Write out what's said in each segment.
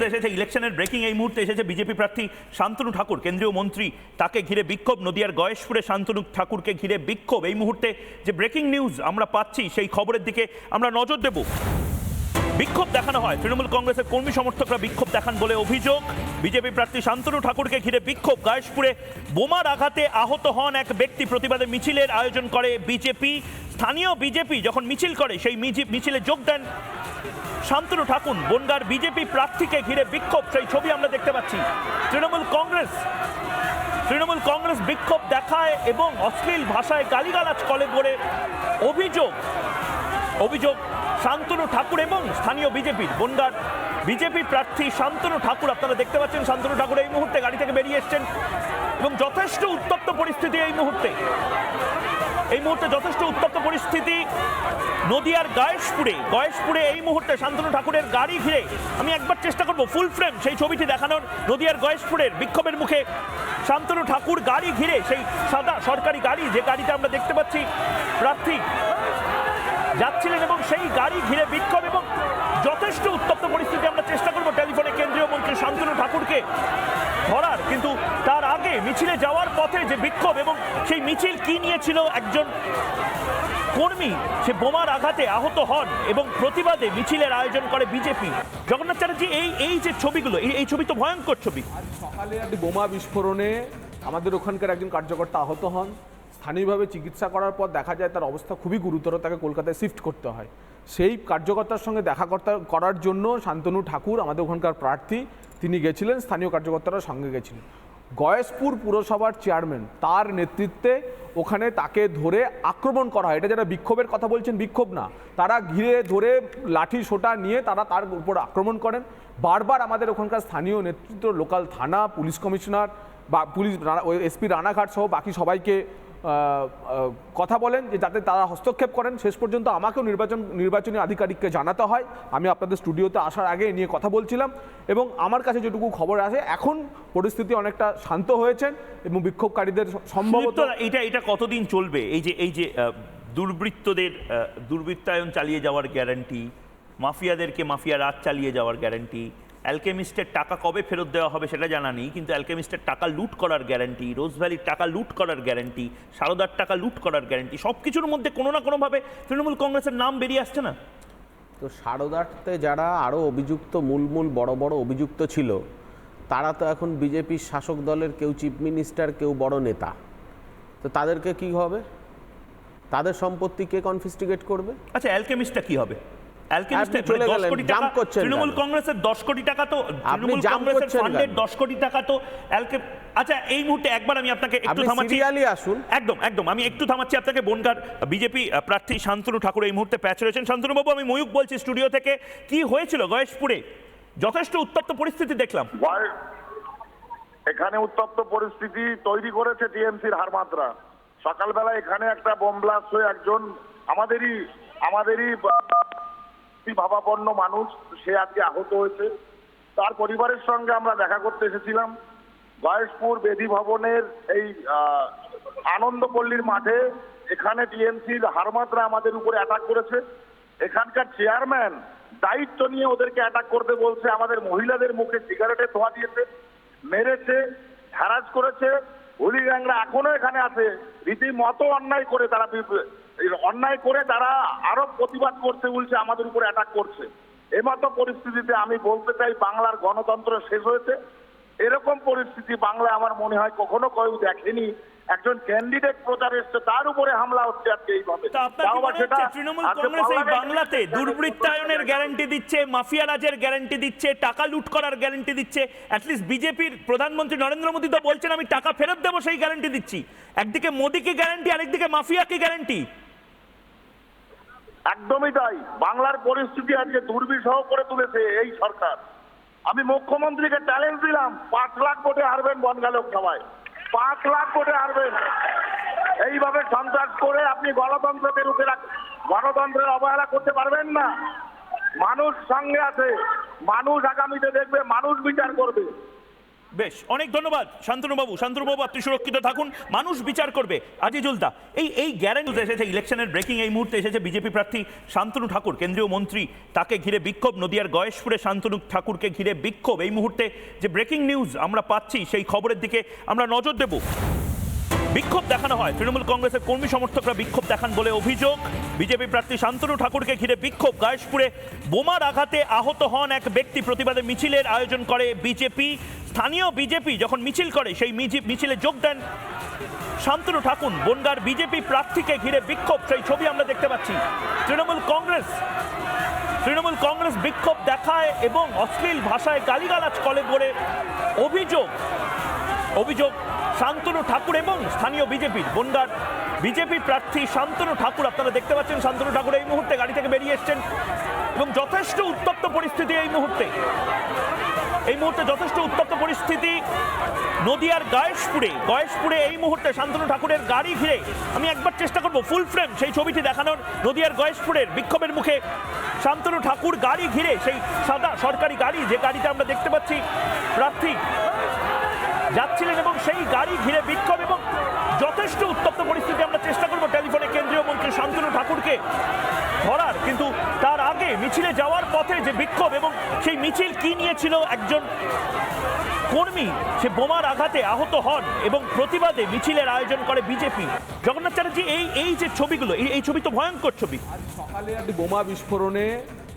এসেছে, ইলেকশনের ব্রেকিং এই মুহূর্তে এসেছে বিজেপি প্রার্থী শান্তনু ঠাকুর। কেন্দ্রীয় মন্ত্রী তাকে ঘিরে বিক্ষোভ, নদিয়ার গয়েশপুরে শান্তনু ঠাকুরকে ঘিরে বিক্ষোভ। এই মুহূর্তে যে ব্রেকিং নিউজ আমরা পাচ্ছি, সেই খবরের দিকে আমরা নজর দেব। বিক্ষোভ দেখানো হয়। তৃণমূল কংগ্রেসের কর্মী সমর্থকরা বিক্ষোভ দেখান বলে অভিযোগ। বিজেপি প্রার্থী শান্তনু ঠাকুরকে ঘিরে বিক্ষোভ। গায়েশপুরে বোমার আঘাতে আহত হন এক ব্যক্তি। প্রতিবাদে মিছিলের আয়োজন করে বিজেপি স্থানীয় বিজেপি যখন মিছিল করে, সেই মিছিলে যোগ দেন শান্তনু ঠাকুর, বনগার বিজেপি প্রার্থীকে ঘিরে বিক্ষোভ। সেই ছবি আমরা দেখতে পাচ্ছি। তৃণমূল কংগ্রেস তৃণমূল কংগ্রেস বিক্ষোভ দেখায় এবং অশ্লীল ভাষায় গালিগালাজ কলে করে অভিযোগ। অভিযোগ শান্তনু ঠাকুর এবং স্থানীয় বিজেপির, বনগার বিজেপি প্রার্থী শান্তনু ঠাকুর। আপনারা দেখতে পাচ্ছেন শান্তনু ঠাকুর এই মুহূর্তে গাড়ি থেকে বেরিয়ে এসছেন এবং যথেষ্ট উত্তপ্ত পরিস্থিতি এই মুহূর্তে। এই মুহূর্তে যথেষ্ট উত্তপ্ত পরিস্থিতি। নদিয়ার গয়েশপুরে গয়েশপুরে এই মুহূর্তে শান্তনু ঠাকুরের গাড়ি ঘিরে আমি একবার চেষ্টা করব ফুল ফ্রেম সেই ছবিটি দেখানোর। নদিয়ার গয়েশপুরের বিক্ষোভের মুখে শান্তনু ঠাকুর গাড়ি ঘিরে সেই সাদা সরকারি গাড়ি, যে গাড়িটা আমরা দেখতে পাচ্ছি প্রার্থী যাচ্ছিলেন এবং সেই গাড়ি ঘিরে বিক্ষোভ এবং যথেষ্ট উত্তপ্ত পরিস্থিতি আমরা চেষ্টা করব টেলিফোনে কেন্দ্রীয় মন্ত্রী শান্তনু ঠাকুরকে ধরার। কিন্তু তার আগে মিছিলে যাওয়ার পথে যে বিক্ষোভ এবং সেই মিছিল কি নিয়েছিল একজন কর্মী, সে বোমার আঘাতে আহত হন এবং প্রতিবাদে মিছিলের আয়োজন করে বিজেপি। জগন্নাথ চ্যাটার্জি, এই এই যে ছবিগুলো, এই ছবি তো ভয়ঙ্কর ছবি। সকালে বোমা বিস্ফোরণে আমাদের ওখানকার একজন কার্যকর্তা আহত হন। স্থানীয়ভাবে চিকিৎসা করার পর দেখা যায় তার অবস্থা খুবই গুরুতর, তাকে কলকাতায় শিফট করতে হয়। সেই কার্যকর্তার সঙ্গে দেখা করতে, করার জন্য শান্তনু ঠাকুর, আমাদের ওখানকার প্রার্থী, তিনি গেছিলেন, স্থানীয় কার্যকর্তারা সঙ্গে গেছিলেন। গয়েশপুর পুরসভার চেয়ারম্যান, তার নেতৃত্বে ওখানে তাকে ধরে আক্রমণ করা হয়। এটা যারা বিক্ষোভের কথা বলছেন, বিক্ষোভ না। তারা ঘিরে ধরে লাঠি, সোটা নিয়ে তারা তার উপর আক্রমণ করেন। বারবার আমাদের ওখানকার স্থানীয় নেতৃত্ব, লোকাল থানা, পুলিশ কমিশনার বা পুলিশ এসপি রানাঘাট সহ বাকি সবাইকে কথা বলেন যে যাতে তারা হস্তক্ষেপ করেন, শেষ পর্যন্ত আমাকেও নির্বাচন, নির্বাচনী আধিকারিককে জানাতে হয়। আমি আপনাদের স্টুডিওতে আসার আগে নিয়ে কথা বলছিলাম এবং আমার কাছে যেটুকু খবর আছে, এখন পরিস্থিতি অনেকটা শান্ত হয়েছেন এবং বিক্ষোভকারীদের সম্ভবত এটা এটা কতদিন চলবে? এই যে এই যে দুর্বৃত্তদের দুর্বৃত্তায়ন চালিয়ে যাওয়ার গ্যারান্টি মাফিয়াদেরকে মাফিয়া রাত চালিয়ে যাওয়ার গ্যারান্টি অ্যালকেমিস্টের টাকা কবে ফেরত দেওয়া হবে সেটা জানা নেই কিন্তু অ্যালকেমিস্টের টাকা লুট করার গ্যারান্টি রোজ ভ্যালির টাকা লুট করার গ্যারান্টি সারদার টাকা লুট করার গ্যারান্টি সব কিছুর মধ্যে কোনো না কোনোভাবে তৃণমূল কংগ্রেসের নাম বেরিয়ে আসছে না? তো সারদাতে যারা আরও অভিযুক্ত মূল মূল বড় বড় অভিযুক্ত ছিল তারা তো এখন বিজেপির শাসক দলের কেউ চিফ মিনিস্টার কেউ বড় নেতা। তো তাদেরকে কি হবে? তাদের সম্পত্তি কে কনফিস্টিগেট করবে? আচ্ছা অ্যালকেমিস্টটা কি হবে? তৃণমূল কংগ্রেসের দশ কোটি টাকা তো তৃণমূল কংগ্রেসের ফান্ডের দশ কোটি টাকা তো আচ্ছা এই মুহূর্তে একবার আমি আপনাকে একটু থামাচ্ছি। আসুন। একদম একদম আমি একটু থামাচ্ছি আপনাকে বনগার বিজেপি প্রার্থী শান্তনু ঠাকুর এই মুহূর্তে প্যাচ রয়েছেন। শান্তনু আমি ময়ূক বলছি স্টুডিও থেকে কি হয়েছিল গয়েশপুরে? যথেষ্ট উত্তপ্ত পরিস্থিতি দেখলাম। এখানে উত্তপ্ত পরিস্থিতি তৈরি করেছে টিএমসির হারমাত্রা সকালবেলা এখানে একটা বোম ব্লাস্ট হয়ে একজন আমাদেরই আমাদেরই বা- ভাবাপন্ন মানুষ, সে আজকে আহত হয়েছে। তার পরিবারের সঙ্গে আমরা দেখা করতে এসেছিলাম। গয়েশপুর বেদি ভবনের এই আনন্দপল্লীর মাঠে এখানে টিএমসির হারমাত্রা আমাদের উপরে অ্যাটাক করেছে। এখানকার চেয়ারম্যান দায়িত্ব নিয়ে ওদেরকে অ্যাটাক করতে বলছে। আমাদের মহিলাদের মুখে সিগারেটের ধোয়া দিয়েছে, মেরেছে হ্যারাস করেছে। হুলিগ্যাংরা এখনও এখানে আছে। রীতিমতো অন্যায় করে তারা অন্যায় করে তারা আরও প্রতিবাদ করছে বলছে আমাদের উপরে অ্যাটাক করছে। এমতো পরিস্থিতিতে আমি বলতে চাই, বাংলার গণতন্ত্র শেষ হয়েছে। এরকম পরিস্থিতি বাংলা আমার মনে হয় কখনো কেউ দেখেনি। একজন ক্যান্ডিডেট প্রচার এসছে তার উপরে হামলা হচ্ছে আজকে এইভাবে। তৃণমূল কংগ্রেস এই বাংলাতে দুর্বৃত্তায়নের গ্যারান্টি দিচ্ছে মাফিয়া রাজের গ্যারান্টি দিচ্ছে টাকা লুট করার গ্যারান্টি দিচ্ছে অ্যাটলিস্ট বিজেপির প্রধানমন্ত্রী নরেন্দ্র মোদী তো বলছেন আমি টাকা ফেরত দেবো সেই গ্যারান্টি দিচ্ছি। একদিকে মোদীকে গ্যারান্টি আরেকদিকে মাফিয়াকে গ্যারান্টি একদমই তাই। বাংলার পরিস্থিতি আজকে দুর্বিষহ করে তুলেছে এই সরকার। আমি মুখ্যমন্ত্রীকে চ্যালেঞ্জ দিলাম পাঁচ লাখ ভোটে হারবেন বনগা লোকসভায় পাঁচ লাখ ভোটে হারবেন এইভাবে সন্ত্রাস করে আপনি গণতন্ত্রকে রুখে রাখ গণতন্ত্রের অবহেলা করতে পারবেন না। মানুষ সঙ্গে আছে। মানুষ আগামীতে দেখবে, মানুষ বিচার করবে। বেশ অনেক ধন্যবাদ। শান্তনুবাবু শান্তনুবাবু আপনি সুরক্ষিত থাকুন। মানুষ বিচার করবে। আজিজুলদা এই এই গ্যারেন্টি এসেছে ইলেকশনের ব্রেকিং এই মুহূর্তে এসেছে বিজেপি প্রার্থী শান্তনু ঠাকুর কেন্দ্রীয় মন্ত্রী। তাকে ঘিরে বিক্ষোভ নদিয়ার গয়েশপুরে শান্তনু ঠাকুরকে ঘিরে বিক্ষোভ। এই মুহূর্তে যে ব্রেকিং নিউজ আমরা পাচ্ছি সেই খবরের দিকে আমরা নজর দেব। বিক্ষোভ দেখানো হয়। তৃণমূল কংগ্রেসের কর্মী সমর্থকরা বিক্ষোভ দেখান বলে অভিযোগ। বিজেপি প্রার্থী শান্তনু ঠাকুরকে ঘিরে বিক্ষোভ। গায়েশপুরে বোমার আঘাতে আহত হন এক ব্যক্তি। প্রতিবাদে মিছিলের আয়োজন করে বিজেপি। স্থানীয় বিজেপি যখন মিছিল করে, সেই মিছি- মিছিলে যোগ দেন শান্তনু ঠাকুর। বনগার বিজেপি প্রার্থীকে ঘিরে বিক্ষোভ। সেই ছবি আমরা দেখতে পাচ্ছি। তৃণমূল কংগ্রেস। তৃণমূল কংগ্রেস বিক্ষোভ দেখায় এবং অশ্লীল ভাষায় গালিগালাজ করে বলে অভিযোগ। অভিযোগ শান্তনু ঠাকুর এবং স্থানীয় বিজেপির বনগার বিজেপি প্রার্থী শান্তনু ঠাকুর। আপনারা দেখতে পাচ্ছেন শান্তনু ঠাকুর এই মুহূর্তে গাড়ি থেকে বেরিয়ে এসছেন এবং যথেষ্ট উত্তপ্ত পরিস্থিতি এই মুহূর্তে। এই মুহূর্তে যথেষ্ট উত্তপ্ত পরিস্থিতি নদিয়ার গয়েশপুরে। গয়েশপুরে এই মুহূর্তে শান্তনু ঠাকুরের গাড়ি ঘিরে আমি একবার চেষ্টা করব ফুল ফ্রেম সেই ছবিটি দেখানোর। নদিয়ার গয়েশপুরের বিক্ষোভের মুখে শান্তনু ঠাকুর গাড়ি ঘিরে সেই সাদা সরকারি গাড়ি, যে গাড়িটা আমরা দেখতে পাচ্ছি, প্রার্থী যাচ্ছিলেন এবং সেই গাড়ি ঘিরে বিক্ষোভ এবং যথেষ্ট উত্তপ্ত পরিস্থিতি আমরা চেষ্টা করব টেলিফোনে কেন্দ্রীয় মন্ত্রী শান্তনু ঠাকুরকে ধরার। কিন্তু তার আগে মিছিলে যাওয়ার পথে যে বিক্ষোভ এবং সেই মিছিল কি নিয়েছিল একজন কর্মী, সে বোমার আঘাতে আহত হন এবং প্রতিবাদে মিছিলের আয়োজন করে বিজেপি। জগন্নাথ চ্যাটার্জি, এই এই যে ছবিগুলো, এই ছবি তো ভয়ঙ্কর ছবি। সকালে বোমা বিস্ফোরণে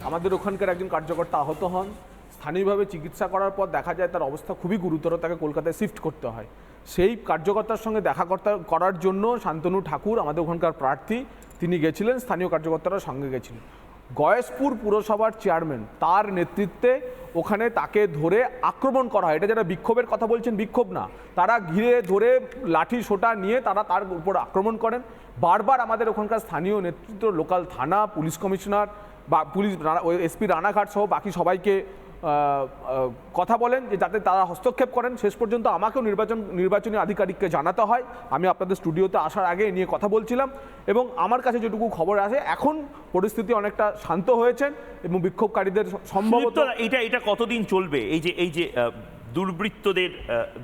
আমাদের ওখানকার একজন কার্যকর্তা আহত হন। স্থানীয়ভাবে চিকিৎসা করার পর দেখা যায় তার অবস্থা খুবই গুরুতর, তাকে কলকাতায় শিফট করতে হয়। সেই কার্যকর্তার সঙ্গে দেখা করতে- করার জন্য শান্তনু ঠাকুর, আমাদের ওখানকার প্রার্থী, তিনি গেছিলেন, স্থানীয় কার্যকর্তারা সঙ্গে গেছিলেন গয়েশপুর পুরসভার চেয়ারম্যান তার নেতৃত্বে ওখানে তাকে ধরে আক্রমণ করা হয়। এটা যারা বিক্ষোভের কথা বলছেন, বিক্ষোভ না। তারা ঘিরে ধরে লাঠি, সোটা নিয়ে তারা তার উপর আক্রমণ করেন। বারবার আমাদের ওখানকার স্থানীয় নেতৃত্ব লোকাল থানা, পুলিশ কমিশনার বা পুলিশ, এসপি রানাঘাট সহ বাকি সবাইকে কথা বলেন যে যাতে তারা হস্তক্ষেপ করেন, শেষ পর্যন্ত আমাকেও নির্বাচন, নির্বাচনী আধিকারিককে জানাতে হয়। আমি আপনাদের স্টুডিওতে আসার আগে নিয়ে কথা বলছিলাম এবং আমার কাছে যেটুকু খবর আছে, এখন পরিস্থিতি অনেকটা শান্ত হয়েছেন এবং বিক্ষোভকারীদের সম্ভবত এটা এটা কতদিন চলবে? এই যে এই যে দুর্বৃত্তদের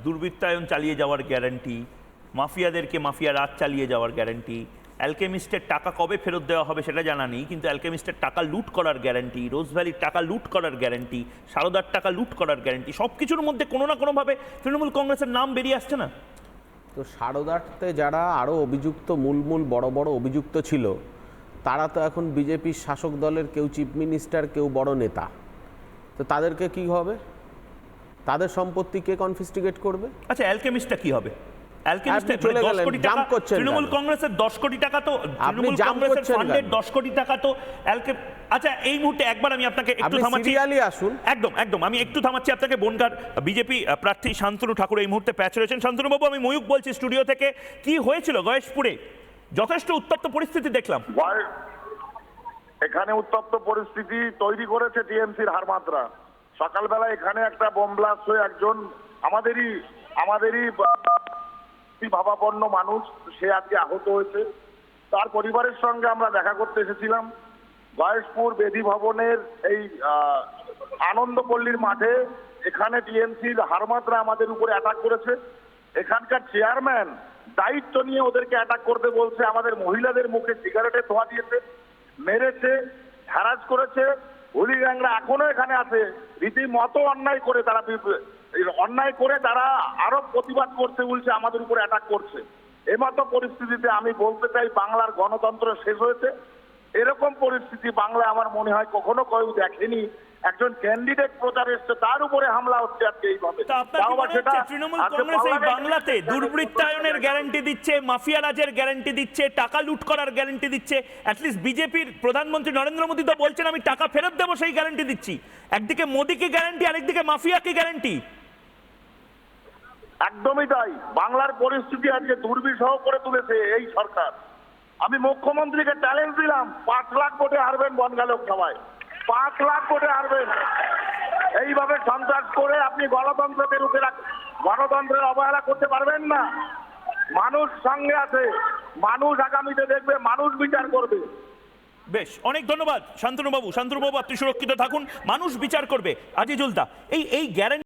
দুর্বৃত্তায়ন চালিয়ে যাওয়ার গ্যারান্টি মাফিয়াদেরকে মাফিয়া রাত চালিয়ে যাওয়ার গ্যারান্টি অ্যালকেমিস্টের টাকা কবে ফেরত দেওয়া হবে সেটা জানা নেই কিন্তু অ্যালকেমিস্টের টাকা লুট করার গ্যারান্টি রোজভ্যালির টাকা লুট করার গ্যারান্টি সারদার টাকা লুট করার গ্যারান্টি সব কিছুর মধ্যে কোনো না কোনোভাবে তৃণমূল কংগ্রেসের নাম বেরিয়ে আসছে না? তো সারদাতে যারা আরও অভিযুক্ত মূল মূল বড় বড় অভিযুক্ত ছিল তারা তো এখন বিজেপির শাসক দলের কেউ চিফ মিনিস্টার কেউ বড় নেতা। তো তাদেরকে কি হবে? তাদের সম্পত্তি কে কনফিস্টিগেট করবে? আচ্ছা অ্যালকেমিস্টটা কি হবে? চলে মানে গেলেন, জাম্প করছেন তৃণমূল কংগ্রেসের দশ কোটি টাকা তো তৃণমূল কংগ্রেসের ফান্ডের কেন? দশ কোটি টাকা তো অ্যালকে আচ্ছা এই মুহূর্তে একবার আমি আপনাকে একটু থামাচ্ছি। আসুন। একদম একদম আমি একটু থামাচ্ছি আপনাকে বনগার বিজেপি প্রার্থী শান্তনু ঠাকুর এই মুহূর্তে প্যাচ রয়েছেন। শান্তনু বাবু আমি ময়ূক বলছি স্টুডিও থেকে কি হয়েছিল গয়েশপুরে? যথেষ্ট উত্তপ্ত পরিস্থিতি দেখলাম। এখানে উত্তপ্ত পরিস্থিতি তৈরি করেছে টিএমসির হারমাত্রা সকালবেলা এখানে একটা বোম ব্লাস্ট হয়ে একজন আমাদেরই আমাদেরই বা- ভাবাপন্ন মানুষ, সে আজকে আহত হয়েছে। তার পরিবারের সঙ্গে আমরা দেখা করতে এসেছিলাম। গয়েশপুর বেদি ভবনের এই আনন্দপল্লীর মাঠে এখানে টিএমসির হারমাত্রা আমাদের উপরে অ্যাটাক করেছে। এখানকার চেয়ারম্যান দায়িত্ব নিয়ে ওদেরকে অ্যাটাক করতে বলছে, আমাদের মহিলাদের মুখে সিগারেটের ধোয়া দিয়েছে, মেরেছে হ্যারাস করেছে। হুলিগ্যাংরা এখনও এখানে আছে। রীতিমতো অন্যায় করে তারা অন্যায় করে তারা আরও প্রতিবাদ করছে বলছে আমাদের উপরে অ্যাটাক করছে। এমতো পরিস্থিতিতে আমি বলতে চাই বাংলার গণতন্ত্র শেষ হয়েছে। এরকম পরিস্থিতি বাংলা আমার মনে হয় কখনো কেউ দেখেনি। একজন ক্যান্ডিডেট প্রচার এসছে তার উপরে হামলা হচ্ছে আজকে এইভাবে। তৃণমূল কংগ্রেস এই বাংলাতে দুর্বৃত্তায়নের গ্যারান্টি দিচ্ছে মাফিয়া রাজের গ্যারান্টি দিচ্ছে টাকা লুট করার গ্যারান্টি দিচ্ছে অ্যাটলিস্ট বিজেপির প্রধানমন্ত্রী নরেন্দ্র মোদী তো বলছেন আমি টাকা ফেরত দেবো সেই গ্যারান্টি দিচ্ছি। একদিকে মোদীকে গ্যারান্টি আরেকদিকে মাফিয়াকে গ্যারান্টি একদমই তাই। বাংলার পরিস্থিতি আজকে দুর্বিষহ করে তুলেছে এই সরকার। আমি মুখ্যমন্ত্রীকে চ্যালেঞ্জ দিলাম, পাঁচ লাখ ভোটে হারবেন বনগা লোকসভায়। পাঁচ লাখ ভোটে হারবেন। এইভাবে সন্ত্রাস করে আপনি গণতন্ত্রকে রুখে রাখ, গণতন্ত্রের অবহেলা করতে পারবেন না। মানুষ সঙ্গে আছে। মানুষ আগামীতে দেখবে, মানুষ বিচার করবে। বেশ, অনেক ধন্যবাদ শান্তনুবাবু। শান্তনুবাবু, আপনি সুরক্ষিত থাকুন। মানুষ বিচার করবে। আজিজুলদা, এই এই গ্যারান্টি